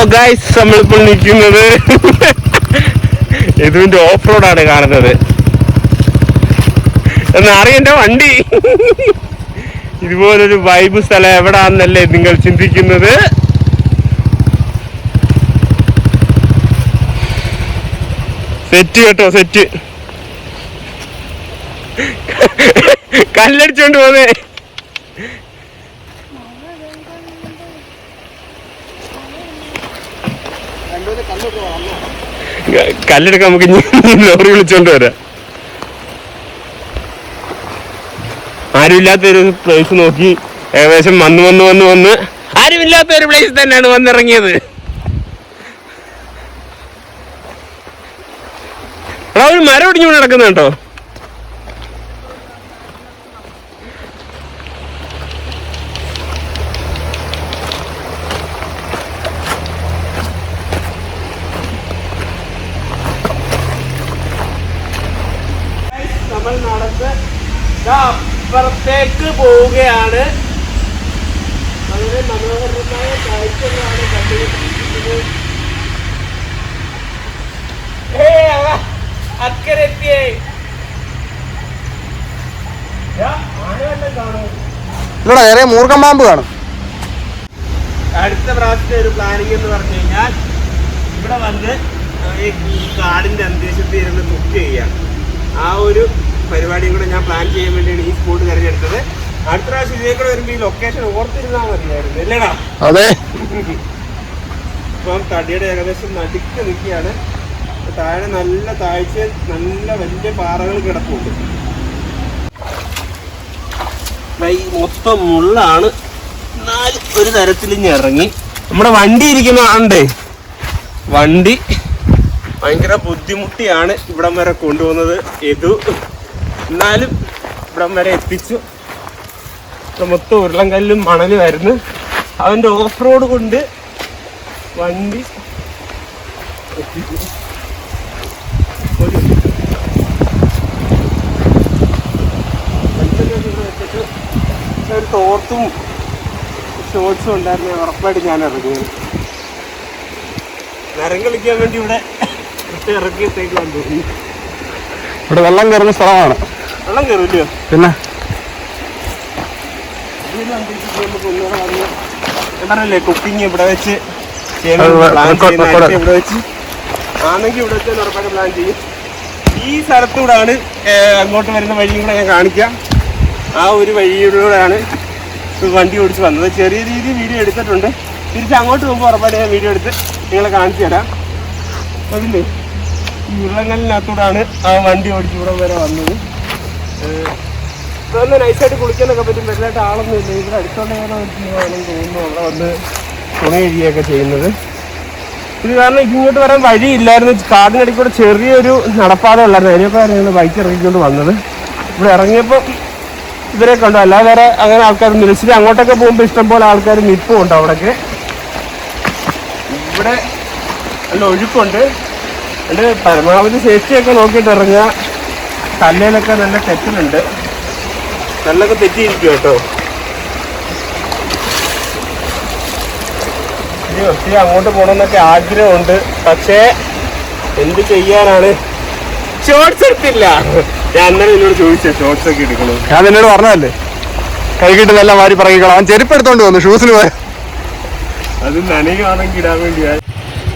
അപ്പൊ ഗൈസ് നമ്മളിപ്പോൾ നിൽക്കുന്നത് ഇതിന്റെ ഓഫ് റോഡാണ് കാണുന്നത്. എന്ന് വണ്ടി. ഇതുപോലൊരു വൈബ് സ്ഥലം എവിടാന്നല്ലേ നിങ്ങൾ ചിന്തിക്കുന്നത്. സെറ്റ് കേട്ടോ സെറ്റ് കല്ലടിച്ചോണ്ട് പോന്നേ. കല്ലെടുക്കാൻ നമുക്ക് ലോറി വിളിച്ചോണ്ട് വരാം. ആരുമില്ലാത്തൊരു പ്ലേസ് നോക്കി ഏകദേശം വന്ന് വന്ന് വന്ന് വന്ന് ആരുമില്ലാത്ത ഒരു പ്ലേസ് തന്നെയാണ് വന്നിറങ്ങിയത്. എടാ ഒരു മരം ഒടിഞ്ഞു നടക്കുന്ന അപ്പുറത്തേക്ക് പോവുകയാണ്. വളരെ മനോഹരമായ കാഴ്ചകളാണ് കണ്ടുകൊണ്ടിരിക്കുന്നത്. ഇവിടെ ചെറിയ മൂർഖം പാമ്പ് കാണും. അടുത്ത പ്രാവശ്യത്തെ ഒരു പ്ലാനിങ് എന്ന് പറഞ്ഞു കഴിഞ്ഞാൽ ഇവിടെ വന്ന് ഈ കാടിന്റെ അന്തരീക്ഷത്തിൽ ഇരുന്ന് കുക്ക് ചെയ്യാം. ആ ഒരു പരിപാടിയും കൂടെ ഞാൻ പ്ലാൻ ചെയ്യാൻ വേണ്ടിയാണ് ഈ സ്പോട്ട് തിരഞ്ഞെടുത്തത്. അടുത്ത പ്രാവശ്യം ഇതേ കൂടെ വരുമ്പോൾ ഈ ലൊക്കേഷൻ ഓർത്തിരുന്നാൽ മതിയായിരുന്നു. അല്ലേടാ അതെ. ഇപ്പം തടിയുടെ ഏകദേശം നടുക്ക് നിൽക്കുകയാണ്. താഴെ നല്ല താഴ്ച നല്ല വലിയ പാറകൾ കിടപ്പുണ്ട്. ഈ മൊത്തം മുള്ളാണ്. എന്നാലും ഒരു തരത്തിൽ ഇറങ്ങി. നമ്മുടെ വണ്ടി ഇരിക്കുന്ന ആണ്ടേ വണ്ടി ഭയങ്കര ബുദ്ധിമുട്ടിയാണ് ഇവിടം വരെ കൊണ്ടുപോകുന്നത്. എതു എന്നാലും ഇവിടം വരെ എത്തിച്ചു. മൊത്തം ഉരുളങ്കല്ലും മണലുമായിരുന്നു അവന്റെ ഓഫ് റോഡ് കൊണ്ട് വണ്ടി ഒരു തോർത്തും ഷോർട്സും ഉണ്ടായിരുന്നു. ഉറപ്പായിട്ട് ഞാൻ ഇറങ്ങിയത് നരം കളിക്കാൻ വേണ്ടി ഇവിടെ ഇറക്കിയത്തേക്ക് വന്നു ഇവിടെ വെള്ളം കയറുന്ന സ്ഥലമാണ്. വെള്ളം കയറില്ലയോ പിന്നെ? പറഞ്ഞല്ലേ കുക്കിംഗ് ഇവിടെ വെച്ച്. ഇവിടെ വെച്ച്. ആണെങ്കിൽ ഇവിടെ വെച്ച് ഉറപ്പായിട്ട് പ്ലാൻ ചെയ്യും. ഈ സ്ഥലത്തൂടാണ് അങ്ങോട്ട് വരുന്ന വഴിയും കൂടെ ഞാൻ കാണിക്കാം. ആ ഒരു വഴിയിലൂടെയാണ് വണ്ടി ഓടിച്ച് വന്നത്. ചെറിയ രീതിയിൽ വീഡിയോ എടുത്തിട്ടുണ്ട്. തിരിച്ച് അങ്ങോട്ട് പോകുമ്പോൾ ഉറപ്പായിട്ട് ഞാൻ വീഡിയോ എടുത്ത് നിങ്ങളെ കാണിച്ചു തരാം. അതില്ലേ? ഈ ഉള്ളങ്ങലിനകത്തൂടാണ് ആ വണ്ടി ഓടിച്ച് ഇവിടെ വരെ വന്നത്. നല്ല നൈസായിട്ട് കുളിക്കാനൊക്കെ പറ്റും. വലുതായിട്ട് ആളൊന്നും ഇല്ല. ഇവിടെ അടുത്തുള്ള ആണെന്ന് തോന്നുന്നു. വന്ന് തുണി കഴുകിയൊക്കെ ചെയ്യുന്നത്. ഇത് കാരണം ഇങ്ങോട്ട് വരാൻ വഴിയില്ലായിരുന്നു. കാടിനടിക്കൂടെ കൂടെ ചെറിയൊരു നടപ്പാത ഉള്ളായിരുന്നു. അതിനൊക്കെ ഞങ്ങൾ ബൈക്ക് ഇറങ്ങിക്കൊണ്ട് വന്നത്. ഇവിടെ ഇറങ്ങിയപ്പോൾ ഇവരെ കണ്ടു. അല്ലാതെ വേറെ അങ്ങനെ ആൾക്കാർ നിലച്ചിട്ട് അങ്ങോട്ടൊക്കെ പോകുമ്പോൾ ഇഷ്ടംപോലെ ആൾക്കാർ നിൽപ്പും ഉണ്ട് അവിടെയൊക്കെ ഇവിടെ നല്ല ഒഴുക്കുണ്ട്. എന്റെ പരമാവധി സേഫ്റ്റിയൊക്കെ നോക്കിയിട്ട് ഇറങ്ങുക. കല്ലിലൊക്കെ നല്ല തെറ്റിലുണ്ട്. നല്ലൊക്കെ തെറ്റിയിരിക്കും കേട്ടോ. ഇനി ഒത്തിരി അങ്ങോട്ട് പോകണമെന്നൊക്കെ ആഗ്രഹമുണ്ട്. പക്ഷേ എന്ത് ചെയ്യാനാണ്? ഷോർട്സ് എടുത്തില്ല. ഞാൻ അന്നേരം എന്നോട് ചോദിച്ചേ ഷോർട്സ് ഒക്കെ എടുക്കണം? ഞാൻ എന്നോട് പറഞ്ഞതല്ലേ? കൈ കിട്ടുന്നെല്ലാം വാരി പറയിക്കണം അവൻ ചെരുപ്പ് എടുത്തോണ്ട് വന്നു ഷൂസിന് പോയ അത് നനയുവാണെങ്കിൽ ഇടാൻ വേണ്ടിയാ.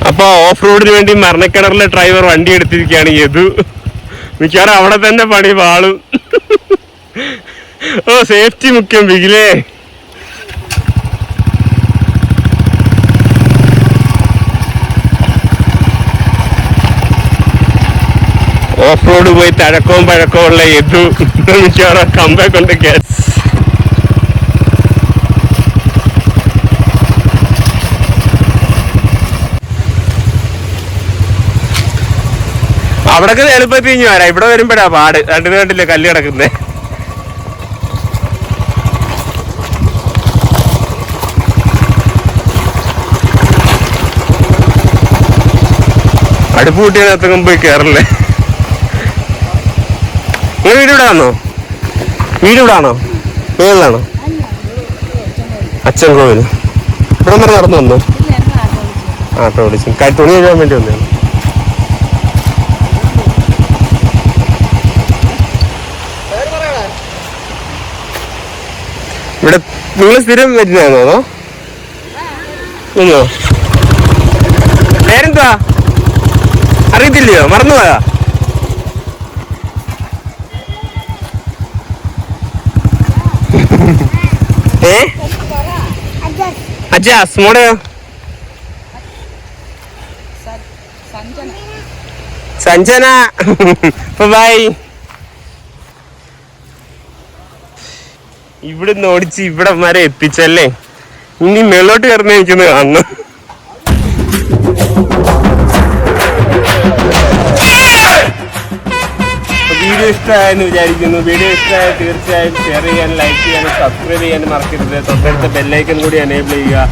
അപ്പൊ ഓഫ് റോഡിന് വേണ്ടി മരണക്കിണറിലെ ഡ്രൈവർ വണ്ടി എടുത്തിരിക്കുകയാണ് യദു. മിക്കവാറും അവിടെ തന്നെ പണി പാളും. ഓ സേഫ്റ്റി മുഖ്യം ബിഗിലേ. ഓഫ് റോഡ് പോയി തഴക്കവും പഴക്കവും ഉള്ള എതു മിക്കവാറും കമ്പ കൊണ്ട് കേസ് അവിടൊക്കെ എളുപ്പത്തിൽ ഇഞ്ഞു വരാം ഇവിടെ വരുമ്പോഴാ പാട്. രണ്ടു കണ്ടില്ലേ കല്ല് കിടക്കുന്നേ? അടുപ്പ് കൂട്ടിയതിനകത്തൊക്കെ പോയി കയറല്ലേ നിങ്ങൾ വീട് ഇവിടെ ആണോ വീട് ഇവിടെ ആണോ ഏതാണോ അച്ഛൻ കോവിൽ ഇവിടെ വരെ നടന്നു വന്നു? ആ ഇപ്പൊ വിളിച്ചു തുണി കഴുകാൻ വേണ്ടി വന്നു ഇവിടെ നിങ്ങൾ സ്ഥിരം വരുന്നതാണോ അതോ? പേരെന്തുവാ? അറിയത്തില്ലയോ? മറന്നുപോയാ ഏ? അജാസ് മോടെയോ സഞ്ജന. ബൈ ഇവിടുന്ന് ഓടിച്ച് ഇവിടെ വരെ എത്തിച്ചല്ലേ? ഇനി മേളോട്ട് കയറുന്ന എനിക്കൊന്ന് കാണണം വീഡിയോ ഇഷ്ടമായെന്ന് വിചാരിക്കുന്നു. വീഡിയോ ഇഷ്ടമായ തീർച്ചയായും ഷെയർ ചെയ്യാനും ലൈക്ക് ചെയ്യാനും സബ്സ്ക്രൈബ് ചെയ്യാനും മറക്കരുത്. തൊട്ടടുത്ത ബെല്ലൈക്കൻ കൂടി എനേബിൾ ചെയ്യുക.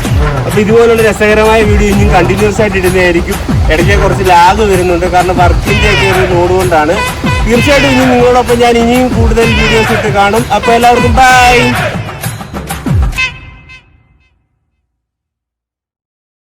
അപ്പോൾ ഇതുപോലുള്ള രസകരമായ വീഡിയോ ഇനിയും കണ്ടിന്യൂസ് ആയിട്ട് ഇടുന്നതായിരിക്കും. ഇടയ്ക്ക് കുറച്ച് ലാഗ് വരുന്നുണ്ട്. കാരണം വർക്കിന്റെ ഒക്കെ ഒരു ലോഡ് കൊണ്ടാണ്. തീർച്ചയായിട്ടും ഇനി നിങ്ങളോടൊപ്പം ഞാൻ ഇനിയും കൂടുതൽ വീഡിയോസ് ഇട്ട് കാണും. അപ്പോൾ എല്ലാവർക്കും ബൈ